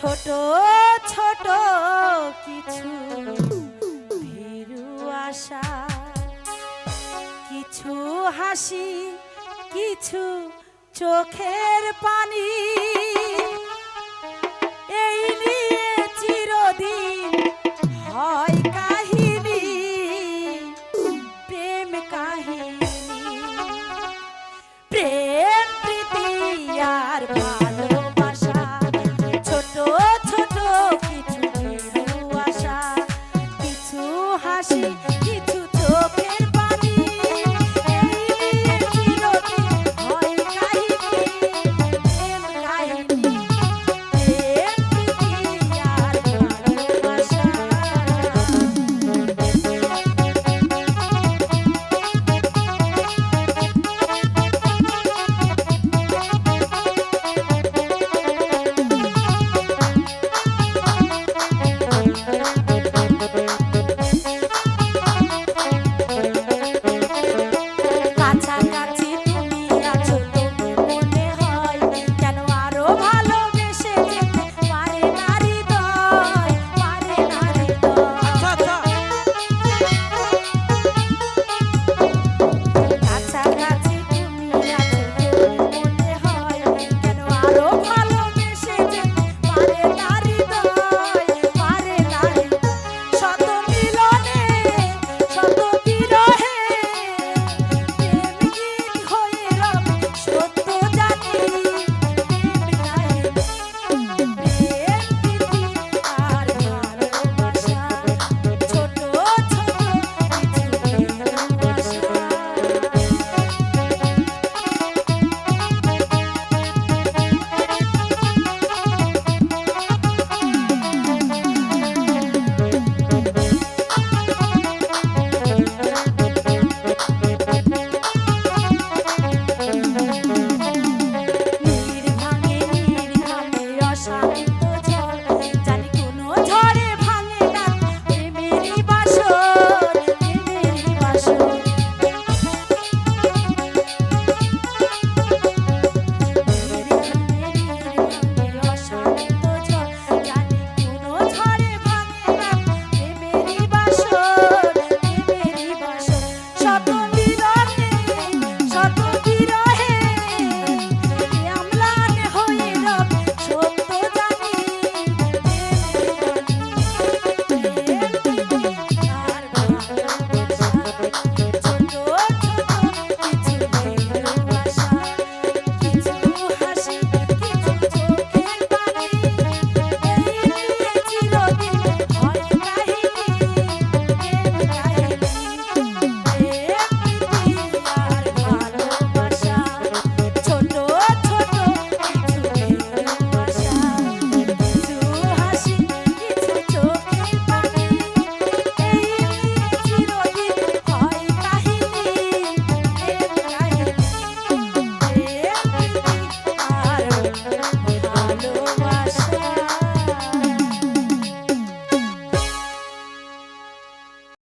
ছোট ছোট কিছু ভীরু আশা কিছু হাসি কিছু চোখের পানি। ভালোবাসি